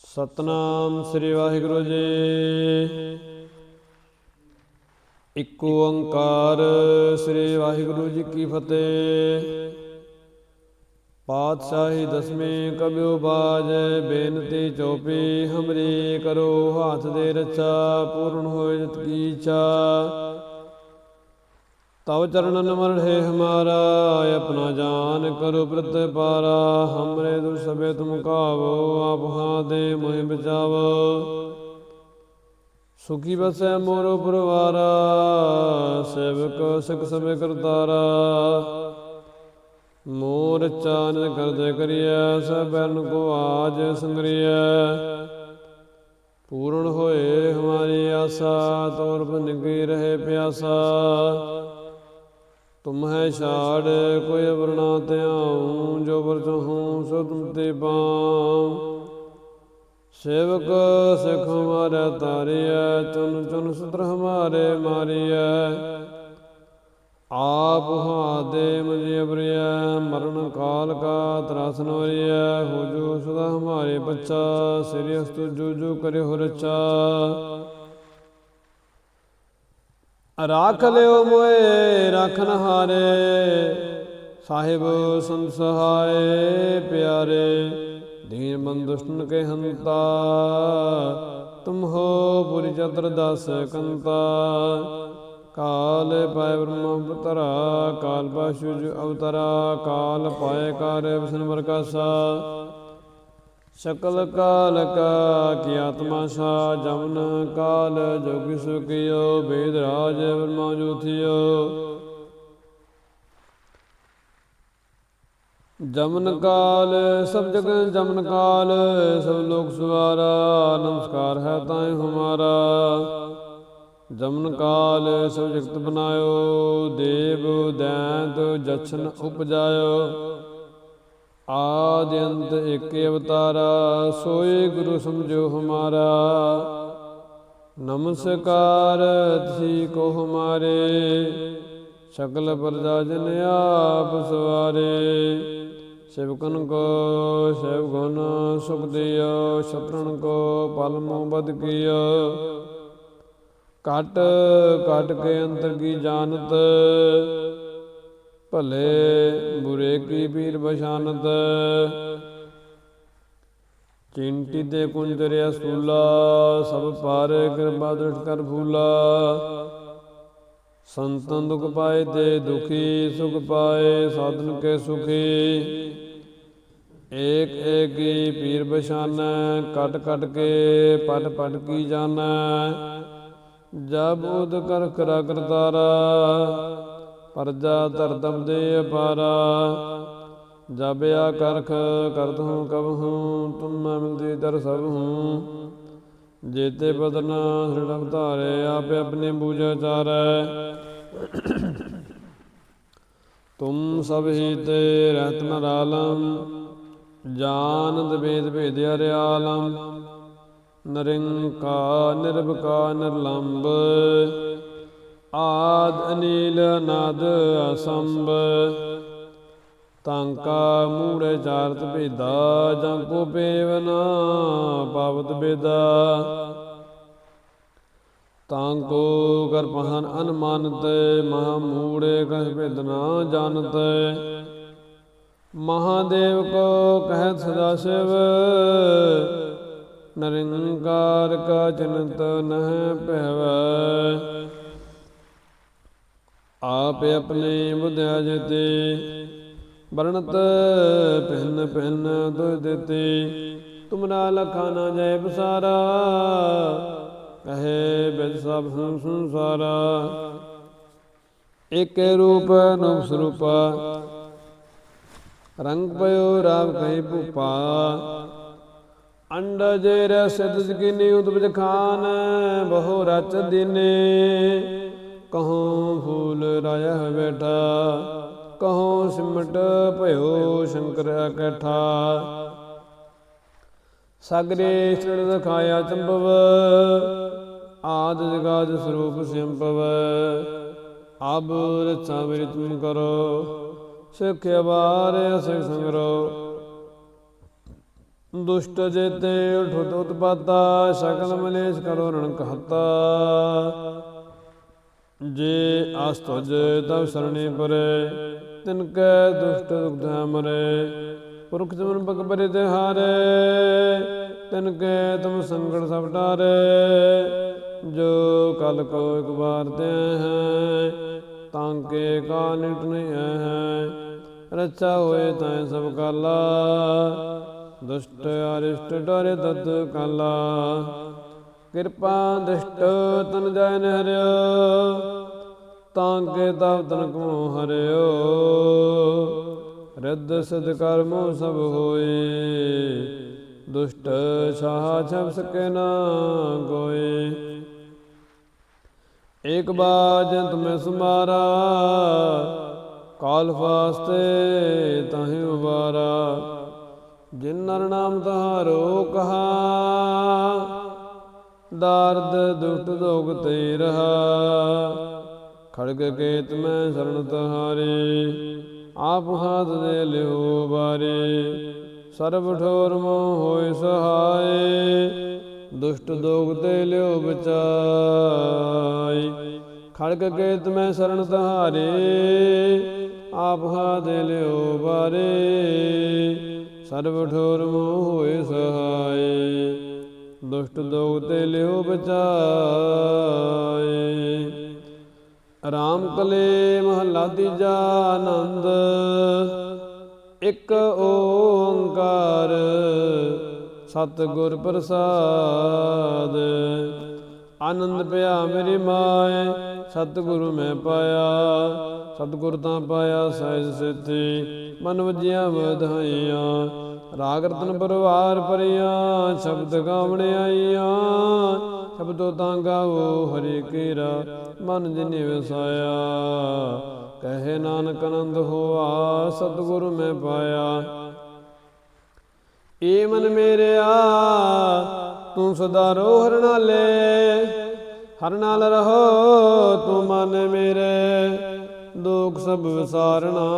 ਸਤਨਾਮ ਸ੍ਰੀ ਵਾਹਿਗੁਰੂ ਜੀ। ਇੱਕ ਓੰਕਾਰ ਸ੍ਰੀ ਵਾਹਿਗੁਰੂ ਜੀ ਕੀ ਫਤਿਹ। ਪਾਤਸ਼ਾਹੀ ਦਸਵੇਂ ਕਬਿਉ ਬਾਜ ਬੇਨਤੀ ਚੋਪੀ ਹਮਰੀ ਕਰੋ, ਹਾਥ ਦੇ ਰਚਾ ਪੂਰਨ ਹੋਏ ਜਤ ਕੀ ਇੱਛਾ ਤਵ ਚਰਨਨ ਮਰਹਿ ਹਮਾਰਾ ਆਪਣਾ ਜਾਨ ਕਰੋ ਪ੍ਰਤ ਪਾਰਾ ਹਮਰੇ ਦੁਰ ਸਭੇ ਤੁਮ ਕਾਵੋ, ਆਪ ਹਾਂ ਦੇ ਮੋਹਿ ਬਚਾਵੋ। ਸੁਖੀ ਬਸੈ ਮੋਰੋ ਪਰਵਾਰਾ, ਸੇਵਕ ਸਿਖ ਸਭੇ ਕਰਤਾਰਾ। ਮੋਰ ਚਾਨ ਕਰਦੇ ਕਰੀਐ ਸਭਨ ਕੋ ਆਜ ਸੰਗਰੀਐ। ਪੂਰਨ ਹੋਏ ਹਮਾਰੀ ਆਸਾ ਤੋਰ ਬਨ ਗਈ ਰਹੇ ਪਿਆਸਾ। ਤੁਮ ਹੈ ਛਾੜ, ਕੋਈ ਵਰਣਾ ਧਿਆਉ, ਜੋ ਵਰ ਚਹੂੰ ਸੋ ਤੁਮ ਤੇ ਪਾਉ ਸੇਵਕ ਸਿਖ ਹਮਾਰਾ ਤਾਰਿਆ ਚੁਨ ਚੁਨ ਸੁਤਰ ਹਮਾਰੇ ਮਾਰਿਆ ਆਪ ਹਾਦੇ ਮੁਝੇ ਅਬਰਿਆ ਮਰਨ ਕਾਲ ਕਾ ਤਰਾਸ ਵਰਿਆ ਹੋ ਜੋ ਸਦਾ ਹਮਾਰੇ ਬੱਚਾ, ਸ੍ਰੀ ਅਸਤੁ ਜੋ ਜੋ ਕਰੇ ਹੋ ਰਚਾ। ਰਾਖ ਲਿਓ ਮੋਏ ਰਖਨ ਹਾਰੇ। ਸਾਹਿਬ ਸੰਤ ਪਿਆਰੇ, ਦੀਨ ਬੰਦੁਸ਼ਟਨ ਕੇ ਹੰਤਾ। ਤੁਮ ਹੋ ਪੁਰੀ ਚਤਰ ਦਸ ਕੰਤਾ। ਕਾਲ ਪਾਇ ਬ੍ਰਹਮ ਅਵਤਰਾ ਕਾਲ ਪਾਸ਼ੁਜ ਅਵਤਰਾ, ਕਾਲ ਪਾਏ ਕਾਰ ਵਿਸ਼ਨ ਵਰਕਾਸਾ ਸਕਲ ਕਾਲ ਕਾ ਕੀ ਆਤਮਾ ਸਾ ਜਮਨ ਕਾਲ ਜੋਗੀ ਸੁਖਿਓ ਬੇਦ ਰਾਜ ਬ੍ਰਹਮਾ ਜੋਥਿਓ। ਜਮਨ ਕਾਲ, ਸਭ ਜਗ ਜਮਨ ਕਾਲ, ਸਭ ਲੋਕ ਸੁਵਾਰਾ, ਨਮਸਕਾਰ ਹੈ ਤਾਏ ਹਮਾਰਾ। ਜਮਨ ਕਾਲ, ਸਭ ਜਗਤ ਬਨਾਇਓ, ਦੇਵ, ਦੈਂਤ ਜਛਨ ਉਪਜਾਇਓ। ਆਦ ਅੰਤ ਏਕ ਅਵਤਾਰਾ, ਸੋਏ ਗੁਰੂ ਸਮਝੋ ਹਮਾਰਾ। ਨਮਸਕਾਰ ਥੀ ਕੋ ਹਮਾਰੇ ਸਕਲ ਪ੍ਰਜਾ ਜਨ ਆਪ ਸਵਾਰੇ। ਸਿਵਕਨ ਕੋ, ਸੇਵ ਗੁਣ ਸੁਖ ਦਿਓ ਸ਼ਤਰਨ ਕੋ ਪਲਮੋ ਬਦ ਕੀਓ। ਕਟ ਕਟ ਕੇ ਅੰਤਰ ਕੀ ਜਾਣਤ ਭਲੇ ਬੁਰੇ ਕੀ ਪੀਰ ਬਸ਼ਾਨਤ ਚਿੰਟੀ ਤੇ ਕੁੰਜਰਿਆ ਸੂਲਾ, ਸਭ ਪਾਰ ਕਿਰਪਾ ਦ੍ਰਿਸ਼ਟ ਕਰ ਭੂਲਾ ਸੰਤਨ ਦੁਖ ਪਾਏ ਤੇ ਦੁਖੀ, ਸੁਖ ਪਾਏ ਸਾਧਨ ਕੇ ਸੁਖੀ। ਏਕ ਏਕੀ ਪੀਰ ਬਸ਼ਾਨੈ ਕਟ ਕਟ ਕੇ ਪਟ ਪਟ ਕੀ ਜਾਣੈ? ਜਬ ਉਦ ਕਰ ਕਰਾ ਕਰਤਾਰਾ ਪਰਜਾ ਧਰਦਮ ਦੇ ਅਪਾਰਾ ਜਬ ਕਰਖ ਕਰਤ ਹੂੰ ਕਬ ਤੁਮ ਮਿਲਦੀ ਦਰ ਸਭ ਹੂੰ ਜੇਤੇ ਬਦਨਾ ਸ੍ਰਿੜਮ ਧਾਰੇ ਆਪੇ ਆਪਣੇ ਬੂਝਾ ਚਾਰੈ ਤੁਮ ਸਭ ਹੀ ਤੇ ਰਹਿਤ ਨਰਾਲਮ ਜਾਨਦ ਵੇਦ ਭੇਦ ਅਰਿਆਲਮ। ਨਰਿੰਕਾ ਨਿਰਭਕਾ ਨਿਰਲੰਬ ਆਦ ਅਨੀਲ ਅਨਾਦ ਅਸੰਭ। ਤਾਂਕਾ ਮੂੜੇ ਚਾਰਤ ਭੇਦਾ, ਜਾਂ ਕੋ ਪੇਵਨਾ ਪਾਵਤ ਬੇਦਾ ਤਾਂ ਕੋ ਕਰ ਪਹਨ ਅਨਮਾਨਤ, ਮਹਾ ਮੂੜੇ ਕਹ ਭੇਦਨਾ ਜਾਣਤ। ਮਹਾਦੇਵ ਕੋ ਕਹਿ ਸਦਾ ਸਿਵ, ਨਰਿੰਕਾਰ ਕਾ ਚਿੰਤ ਨਹਿ ਪਹਿਵੈ ਆਪ ਆਪਣੇ ਬੁਧਿਆ ਜਤੇ, ਵਰਣਤ ਪਹਿਨ ਪਹਿਨ ਦੁਇ ਦਿੱਤੇ। ਤੁਮਰਾ ਲਖਾ ਨਾ ਜੈ ਬਸਾਰਾ ਕਹੇ ਬਿਦ ਸਭ ਸੰਸਾਰਾ। ਇਕ ਰੂਪ ਅਨੂਪ ਸਰੂਪਾ, ਰੰਗ ਪਇਓ ਰਾਮ ਕਹੀ ਭੂਪਾ। ਜੇ ਰਸ ਤਜਕਿਨੀ ਉਦਬਜ ਖਾਨ ਬਹੁ ਰਚ ਦਿਨੇ। ਕਹਉ ਫੂਲ ਰਾਇਆ ਬੈਠਾ ਕਹਉ ਸਿਮਟ ਭਇਓ ਸ਼ੰਕਰ ਇਕੱਠਾ। ਸਗਰੇ ਛੜ ਦਿਖਾਇਆ ਚੰਬਵ, ਆਦ ਜਗਾਦ ਸਰੂਪ ਸਿੰਪਵ। ਅਬ ਰਚਾ ਮੇਰੀ ਕਰੋ, ਸਿੱਖ ਬਾਰੇ ਸਿੱਖ ਸੰਗਰੋ। ਦੁਸ਼ਟ ਜੇਤੇ ਉਠੁਤ ਉਤਪਾਤਾ, ਸਕਲ ਮਲੇਸ਼ ਕਰੋ ਰਣ ਕਹਤਾ ਜੇ ਆਸ ਤੁਜ ਤਬ ਸਰਣੀ ਪਰੇ, ਤਿਨ ਕੈ ਦੁਸ਼ਟ ਦੁਖਦ ਮਰੇ, ਪੁਰਖ ਜਮਨ ਬਗ ਬਰੇ ਤੇ ਹਾਰੇ, ਤਿਨ ਕੈ ਤੁਮ ਸੰਗੜ ਸਭ ਟਾਰੇ ਜੋ ਕਲ ਕੋ ਇਕ ਵਾਰ ਤੇ ਹੈ, ਤਾਂ ਕੇ ਕਾ ਨਿਟ ਨਹੀਂ ਹੈ ਰਚਾ ਹੋਏ ਤਾਂ ਸਭ ਕਾਲਾ, ਦੁਸ਼ਟ ਅਰਿਸ਼ਟ ਡਰੇ ਤਤ ਕਾਲਾ। ਕਿਰਪਾ ਦ੍ਰਿਸ਼ਟ ਤਨ ਜੈ ਹਰਿਓ ਤਾਂ ਕੇ ਤਬ ਤਨ ਕੋ ਹਰਿਓ। ਰਿੱਧ ਸਿਧ ਕਰਮੋ ਸਭ ਹੋਏ, ਦੁਸ਼ਟ ਛਾਹ ਛਬ ਸਕੇ ਨਾ ਕੋਏ ਏਕ ਬਾਜ ਤੁਮੇ ਸੁਮਾਰਾ ਕਾਲ ਫਾਸਤੇ ਤਾਹੇ ਉਬਾਰਾ। ਜਿਨ ਨਰ ਨਾਮ ਤਹਾਰੋ ਕਹਾ ਦਾਰਦ ਦੁਖਤ ਦੋਗ ਤੇ ਰਹਾ। ਖੜਗ ਕੇਤ ਮੈਂ ਸਰਣ ਤਹਾਰੇ, ਆਪ ਹਾਥ ਦੇ ਲਿਓ ਬਾਰੇ। ਸਰਬ ਠੋਰ ਮੋ ਹੋਏ ਸਹਾਏ, ਦੁਸ਼ਟ ਦੋਗ ਤੇ ਲਿਓ ਬਚਾਈ ਖੜਗ ਕੇਤ ਮੈਂ ਸਰਣ ਤਹਾਰੇ, ਆਪ ਹਾਥ ਦੇ ਲਿਓ ਬਾਰੇ। ਸਰਬ ਠੋਰ ਮੋ ਹੋਏ ਸਹਾਏ। ਦੁਸ਼ਟ ਦੋਗ ਤੇ ਲਿਓ ਬਚਾਏ। ਰਾਮ ਕਲੇ ਮਹੱਲਾ ਤੀਜਾ ਆਨੰਦ। ਇੱਕ ਓੰਕਾਰ ਸਤਿਗੁਰ ਪ੍ਰਸਾਦ। ਆਨੰਦ ਪਿਆ ਮੇਰੀ ਮਾਏ, ਸਤਿਗੁਰੂ ਮੈਂ ਪਾਇਆ, ਸਤਿਗੁਰ ਤਾਂ ਪਾਇਆ ਸਹਿਜ ਸਿੱਧੀ। ਮਨ ਵਜੀਆਂ ਵਧਾਈਆਂ ਰਾਗ ਰਤਨ ਪਰਵਾਰ ਪਰਿਆ, ਸ਼ਬਦ ਗਾਵਣੇ ਆਈਆਂ। ਸ਼ਬਦੋ ਤਾਂ ਗਾਵੋ ਹਰੀ ਕੇਰਾ, ਮਨ ਜਿਨੇ ਵਸਾਇਆ ਕਹੇ ਨਾਨਕ ਆਨੰਦ ਹੋਆ, ਸਤਿਗੁਰ ਮੈਂ ਪਾਇਆ। ਏ ਮਨ ਮੇਰਿਆ, ਤੂੰ ਸਦਾ ਰੋ ਹਰ ਹਰ ਨਾਲ ਰਹੋ, ਤੂੰ ਮਨ ਮੇਰੇ। ਦੁਖ ਸਭ ਵਿਸਾਰਣਾ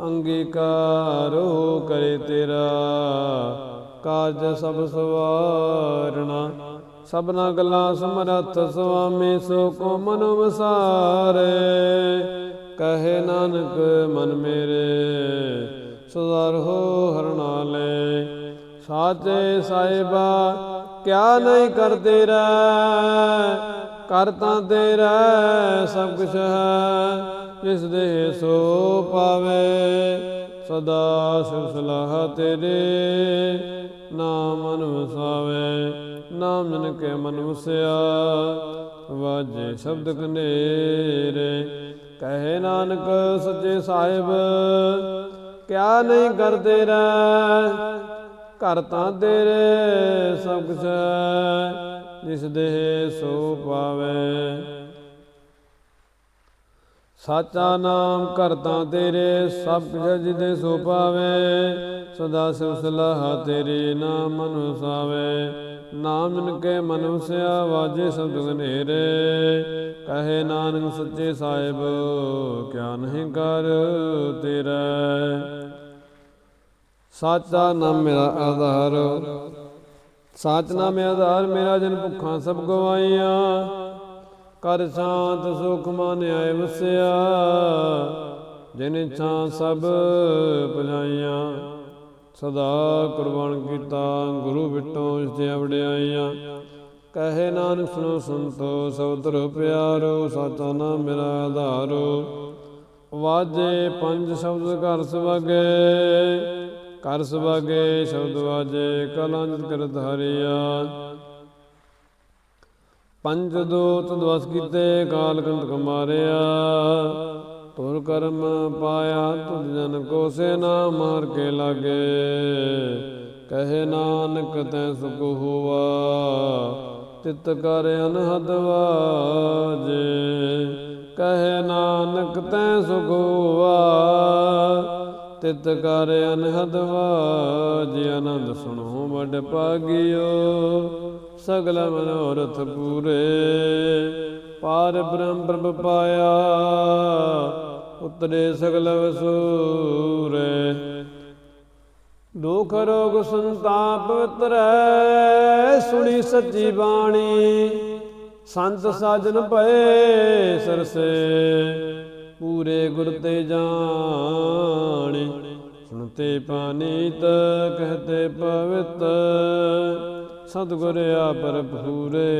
ਅੰਗੀਕਾਰੋ ਕਰੇ ਤੇਰਾ ਕਾਜ ਸਭ ਸਵਾਰਣਾ। ਸਭਨਾ ਗੱਲਾਂ ਸਮਰੱਥ ਸੁਆਮੀ ਸੋ ਕੋ ਮਨ ਵਸਾਰੇ। ਕਹੇ ਨਾਨਕ, ਮਨ ਮੇਰੇ, ਸੁਧਾਰ ਹੋ ਹਰ ਸਾਚੇ ਸਾਹਿਬਾ, ਕਿਆ ਨਹੀਂ ਕਰ ਤੇਰਾ ਕਰਤਾ ਤੇਰਾ ਸਭ ਕੁਛ ਹੈ। ਜਿਸ ਦੇ ਸੋ ਪਾਵੇ? ਸਦਾ ਸਿਰ ਸਲਾਹ ਤੇਰੇ। ਨਾਮ ਮਨ ਵਸਾਵੇ ਨਾਮ ਜਨ ਕੇ ਮਨ ਵਸਿਆ। ਵਾਜੇ ਸ਼ਬਦ ਕਨੇਰੇ, ਕਹੇ ਨਾਨਕ ਸੱਚੇ ਸਾਹਿਬ, ਕਿਆ ਨਹੀਂ ਕਰ ਤੇਰਾ ਘਰ ਤਾਂ ਤੇਰੇ ਸਭ ਕੁਛ ਹੈ ਜਿਸ ਦੇ ਸੋ ਪਾਵੇ। ਸਾਚਾ ਨਾਮ ਕਰਤਾ ਤੇਰੇ, ਸਭ ਕੁਛ ਜਿਦੇ ਸੋ ਪਾਵੇ। ਸਦਾ ਸਿਵ ਸਲਾਹ ਤੇਰੇ ਨਾਮ ਮਨ ਵਸਾਵੇ ਨਾਮ ਜਨ ਕੇ ਮਨ ਵਾਜੇ ਸਬਦ ਗਨੇਰੇ ਕਹੇ ਨਾਨਕ ਸੱਚੇ ਸਾਹਿਬ, ਕਿਆ ਨਹੀਂ ਕਰ ਤੇਰਾ। ਸਾਚਾ ਨਾਮ ਮੇਰਾ ਆਧਾਰ। ਸਾਚ ਨਾਮ ਆਧਾਰ ਮੇਰਾ ਜਨ ਭੁੱਖਾਂ ਸਭ ਗਵਾਈਆਂ। ਕਰ ਸ਼ਾਂਤ ਸੁਖ ਮਨ ਆਏ ਵਸਿਆ, ਜਿਨ ਇੱਛਾ ਸਭ ਭਲਾਈਆਂ ਸਦਾ ਕੁਰਬਾਨ ਕੀਤਾ, ਗੁਰੂ ਬਿਟੋ ਇਸ ਤੇ ਵਡਿਆਈਆਂ ਕਹੇ ਨਾਨਕ ਸੁਨੋ ਸੰਤੋ ਸਬਦਰ ਪਿਆਰੋ, ਸਾਚਾ ਨਾਮ ਮੇਰਾ ਆਧਾਰੋ। ਵਾਜੇ ਪੰਜ ਸ਼ਬਦ ਘਰ ਸਵਾਗੇ ਕਰ ਸਵਾਗੇ ਸ਼ਬਦ ਵਾਜੇ ਕਲੰਜ ਕਰ ਧਾਰਿਆ ਪੰਜ ਦੂਤ ਦਵਸ ਕੀਤੇ, ਕਾਲ ਕੰਟਕ ਮਾਰਿਆ ਤੁਰ ਕਰਮ ਪਾਇਆ, ਤੁਧ ਜਨ ਕੋ ਸੇ ਨਾ ਮਾਰ ਕੇ ਲਾਗੇ। ਕਹੇ ਨਾਨਕ, ਤੈ ਸੁਖ ਹੋਆ, ਤਿਤ ਕਰ ਅਨਹਦ ਵਾਜੇ। ਕਹੇ ਨਾਨਕ, ਤੈ ਸੁਖ ਹੋਆ ਤਿਤ ਕਰ ਅਨਹਦ ਵਾਜੇ, ਆਨੰਦ ਸੁਣੋ ਵੱਡ ਪਾਗਿਓ ਸਗਲ ਮਨੋਰਥ ਪੂਰੇ, ਪਾਰ ਬ੍ਰਹਮ ਪ੍ਰਭ ਪਾਇਆ, ਉਤਰੇ ਸਗਲ ਵਸੂਰੇ। ਦੁਖ ਰੋਗ ਸੰਤਾਪ ਪਵਿੱਤਰੈ ਸੁਣੀ ਸੱਚੀ ਬਾਣੀ, ਸੰਤ ਸਾਜਨ ਭਏ ਸਰਸੇ। ਪੂਰੇ ਗੁਰ ਤੇ ਜਾਣੇ। ਸੁਣਤੇ ਪਾਨੀਤ, ਕਹਤੇ ਪਵਿੱਤ। ਸਤਿਗੁਰ ਆਪਰ ਪੂਰੇ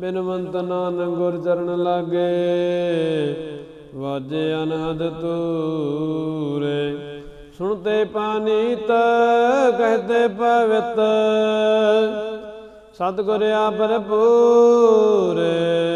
ਬਿਨਵੰਤ ਨਾਨਕ ਗੁਰ ਚਰਨ ਲਾਗੇ। ਵਾਜੇ ਅਨਹਦ ਤੂਰੇ ਸੁਣਤੇ ਪਾਨੀਤ, ਕਹਤੇ ਪਵਿੱਤ। ਸਤਿਗੁਰ ਆਪਰ ਪੂਰੇ